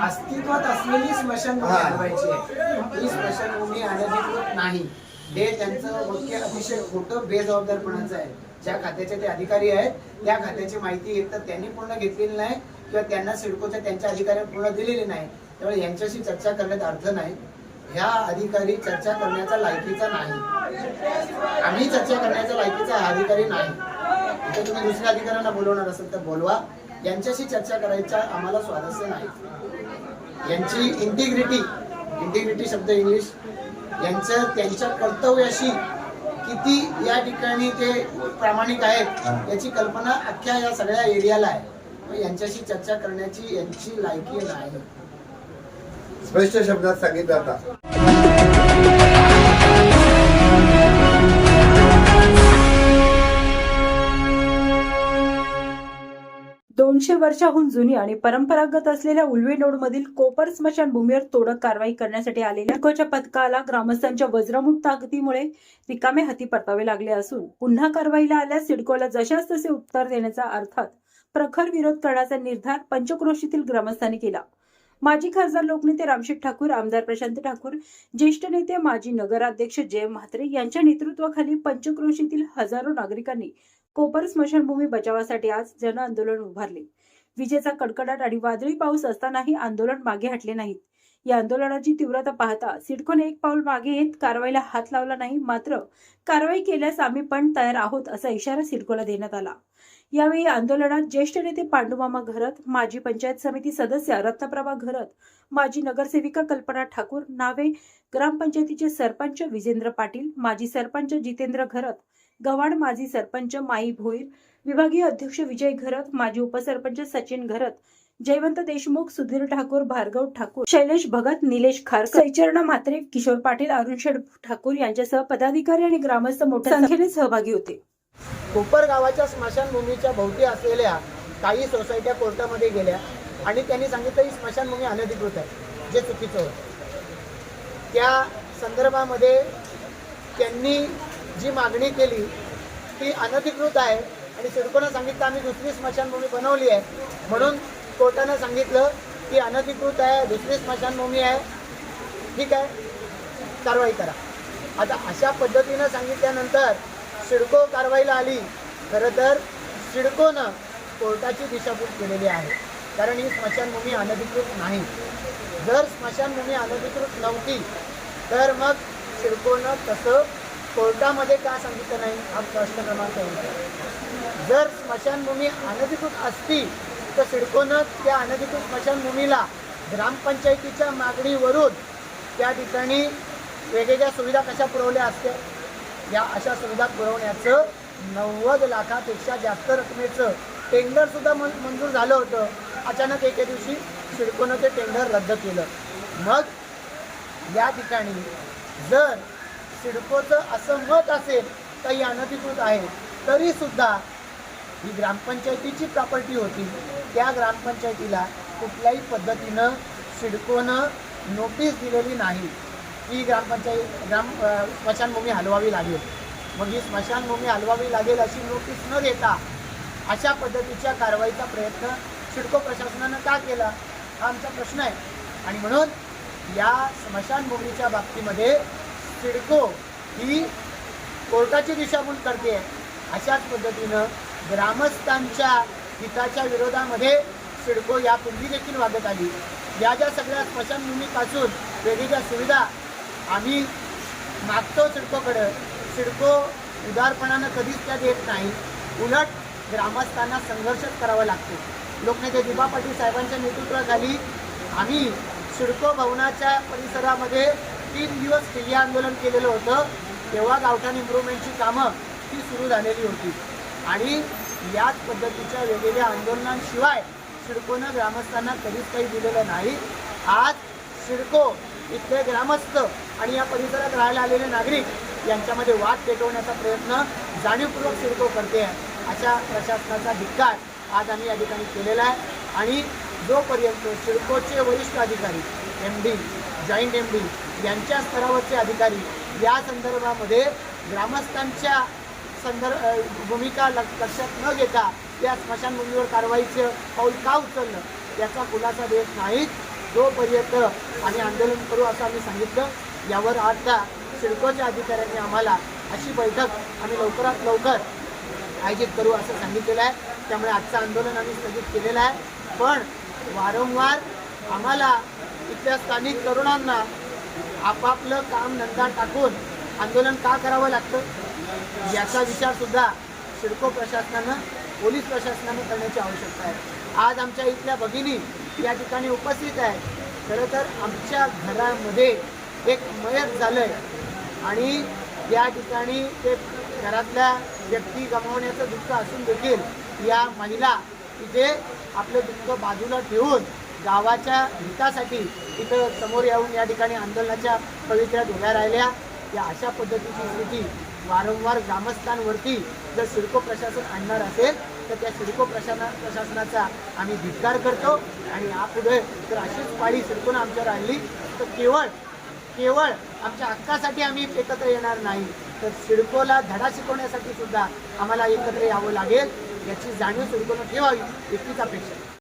अस्तित्वात असलेली स्मशानभूमी. हलवायची आहे. ही स्मशानभूमी अनधिकृत नाही. हे त्यांचं वाक्य अतिशय खोटं बेजबाबदारपणाचं आहे. ज्या खात्याचे ते अधिकारी आहेत त्या खात्याची माहिती एक तर त्यांनी पूर्ण घेतलेली नाही किंवा त्यांना सिडकोच्या त्यांच्या अधिकाऱ्यांनी पूर्ण दिलेली नाही. त्यामुळे यांच्याशी चर्चा करण्यात अर्थ नाही. ह्या अधिकारी चर्चा करण्याचा लायकीचा नाही. आम्ही चर्चा करण्याचा लायकीचा हा अधिकारी नाही. तुम्ही दुसऱ्या अधिकाऱ्यांना बोलवणार असेल तर बोलवा. यांच्याशी चर्चा करायचा आम्हाला स्वारस्य नाही. यांची इंटिग्रिटी इंटिग्रिटी शब्द इंग्लिश यांचं त्यांच्या कर्तव्याशी किती या ठिकाणी ते प्रामाणिक आहेत याची कल्पना अख्ख्या या सगळ्या एरियाला आहे. यांच्याशी चर्चा करण्याची यांची लायकी नाही. स्पष्ट शब्दात सांगितलं आता. दोनशे वर्षाहून जुनी आणि परंपरागत असलेल्या उलवे नोडमधील कोपर स्मशानभूमीवर तोडक कारवाई करण्यासाठी आलेल्या कोच्या पथकाला ग्रामस्थांच्या वज्रमुठ ताकदीमुळे रिकामे हाती परतावे लागले असून पुन्हा कारवाईला आल्यास सिडकोला जशास तसे उत्तर देण्याचा अर्थात प्रखर विरोध करण्याचा निर्धार पंचक्रोशीतील ग्रामस्थांनी केला. माजी खासदार लोकनेते रामशेठ ठाकूर आमदार प्रशांत ठाकूर ज्येष्ठ नेते माजी नगराध्यक्ष जय म्हात्रे यांच्या नेतृत्वाखाली पंचक्रोशीतील हजारो नागरिकांनी कोपर स्मशानभूमी बचावासाठी आज जन आंदोलन उभारले. विजेचा कडकडाट आणि वादळी पाऊस असतानाही आंदोलन मागे हटले नाहीत. या आंदोलनाची तीव्रता पाहता सिडकोने एक पाऊल मागे येत कारवाईला हात लावला नाही मात्र कारवाई केल्यास आम्ही पण तयार आहोत असा इशारा सिडकोला देण्यात आला. यावेळी आंदोलनात ज्येष्ठ नेते पांडुमामा घरत माजी पंचायत समिती सदस्य रत्नप्रभा घरत माजी नगरसेविका कल्पना ठाकूर नावे ग्रामपंचायतीचे सरपंच विजेंद्र पाटील माजी सरपंच जितेंद्र घरत गवाड माजी सरपंच माई भोईर विभागीय अध्यक्ष विजय घरत माजी उपसरपंच सचिन घरत जयवंत देशमुख सुधीर ठाकूर भार्गव ठाकूर शैलेश भगत निलेश खारकर सैचरणा म्हात्रे किशोर पाटील अरुण शेठ ठाकूर यांच्यासह पदाधिकारी आणि ग्रामस्थ मोठ्या संख्येने सहभागी होते. कोपर गावाच्या स्मशानभूमीच्या भोवती असलेल्या काही सोसायट्या कोर्टामध्ये गेल्या आणि त्यांनी सांगितलं ही स्मशानभूमी अनधिकृत आहे जे चुकीचं होतं. त्या संदर्भामध्ये त्यांनी जी मागणी केली ती अनधिकृत आहे. आणि सिडकोनं सांगितलं आम्ही दुसरी स्मशानभूमी बनवली आहे. म्हणून कोर्टानं सांगितलं की अनधिकृत आहे दुसरी स्मशानभूमी आहे. ठीक आहे. कारवाई करा. आता अशा पद्धतीनं सांगितल्यानंतर सिडको कारवाईला आली. खरं तर सिडकोनं कोर्टाची दिशाभूल केलेली आहे. कारण ही स्मशानभूमी अनधिकृत नाही. जर स्मशानभूमी अनधिकृत नव्हती तर मग सिडकोनं तसं कोर्टामध्ये का सांगितलं नाही? हा प्रश्न क्रमांक एक आहे. जर स्मशानभूमी अनधिकृत असती तर सिडकोनं त्या अनधिकृत स्मशानभूमीला ग्रामपंचायतीच्या मागणीवरून त्या ठिकाणी वेगवेगळ्या सुविधा कशा पुरवल्या असत्या? या अशा सुविधा पुरवण्याचं नव्वद लाखापेक्षा जास्त रकमेचं टेंडरसुद्धा मं मन मंजूर झालं होतं. अचानक एके दिवशी सिडकोनं ते टेंडर रद्द केलं. मग या ठिकाणी जर सिडकोचं असं मत असेल तर ही अनधिकृत आहे. तरीसुद्धा ही ग्रामपंचायतीची प्रॉपर्टी होती. त्या ग्रामपंचायतीला कुठल्याही पद्धतीनं सिडकोनं नोटीस दिलेली नाही. ही ग्रामपंचायत ग्राम स्मशानभूमी हलवावी लागेल. मग ही स्मशानभूमी हलवावी लागेल अशी नोटीस न देता अशा पद्धतीच्या कारवाईचा प्रयत्न सिडको प्रशासनानं का केला? हा आमचा प्रश्न आहे. आणि म्हणून या स्मशानभूमीच्या बाबतीमध्ये सिडको ही कोर्टाची दिशाभूल करते. अशाच पद्धतीनं ग्रामस्थांच्या हिताच्या विरोधामध्ये सिडको यापूर्वी देखील वागत आली. या ज्या सगळ्या स्मशानभूमीपासून वेगवेगळ्या सुविधा आम्ही मागतो सिडकोकडं सिडको उदारपणानं कधीच त्या देत नाही. उलट ग्रामस्थांना संघर्षच करावा लागतो. लोकनेते दिबा पाटील साहेबांच्या नेतृत्वाखाली आम्ही सिडको भवनाच्या परिसरामध्ये तीन दिवस ठिय्या आंदोलन केलेलं होतं. तेव्हा गावठाण इम्प्रुव्हमेंटची कामं ती सुरू झालेली होती. आणि याच पद्धतीच्या वेगवेगळ्या आंदोलनांशिवाय सिडकोनं ग्रामस्थांना कधीच काही दिलेलं नाही. आज सिडको इथले ग्रामस्थ आणि या परिसरात राहायला आलेले नागरिक यांच्यामध्ये वाद पेटवण्याचा प्रयत्न जाणीवपूर्वक सिडको करते आहे अशा प्रशासनाचा धिक्कार आज आम्ही या ठिकाणी केलेला आहे. आणि जोपर्यंत सिडकोचे वरिष्ठ अधिकारी M D joint M D यांच्या स्तरावरचे अधिकारी या संदर्भामध्ये ग्रामस्थांच्या संदर्भ भूमिका लक्षात न घेता या स्मशानभूमीवर कारवाईचं पाऊल का उचललं याचा खुलासा देत नाहीत जोपर्यंत आम्ही आंदोलन करू असं आम्ही सांगितलं. यावर आता सिडकोच्या अधिकाऱ्यांनी आम्हाला अशी बैठक आम्ही लवकरात लवकर आयोजित करू असं सांगितलेलं आहे. त्यामुळे आजचं आंदोलन आम्ही स्थगित केलेलं आहे. पण वारंवार आम्हाला इथल्या स्थानिक तरुणांना आपापलं काम धंदा टाकून आंदोलन का करावं लागतं? याचा विचार सुद्धा सिडको प्रशासनानं पोलीस प्रशासनानं करण्याची आवश्यकता आहे. आज आमच्या इथल्या भगिनी या ठिकाणी उपस्थित आहे खरं तर आमच्या घरामध्ये एक मयत झालंय आणि या ठिकाणी ते घरातल्या व्यक्ती गमावण्याचं दुःख असून देखील या महिला तिथे आपलं दुःख बाजूला ठेवून गावाच्या हितासाठी इथं समोर येऊन या ठिकाणी आंदोलनाच्या पवित्र्यात उभ्या राहिल्या. या अशा पद्धतीची स्थिती वारंवार ग्रामस्थांवरती जर सिडको प्रशासन आणणार असेल तर त्या सिडको प्रशासना प्रशासनाचा आम्ही धिक्कार करतो. आणि यापुढे जर अशीच पाळी सिडकोनं आमच्यावर आणली तर केवळ केवळ आमच्या हक्कासाठी आम्ही एकत्र येणार नाही. तर सिडकोला धडा शिकवण्यासाठी सुद्धा आम्हाला एकत्र यावं लागेल. याची जाणीव सिडकोनं ठेवावी इतकीच अपेक्षा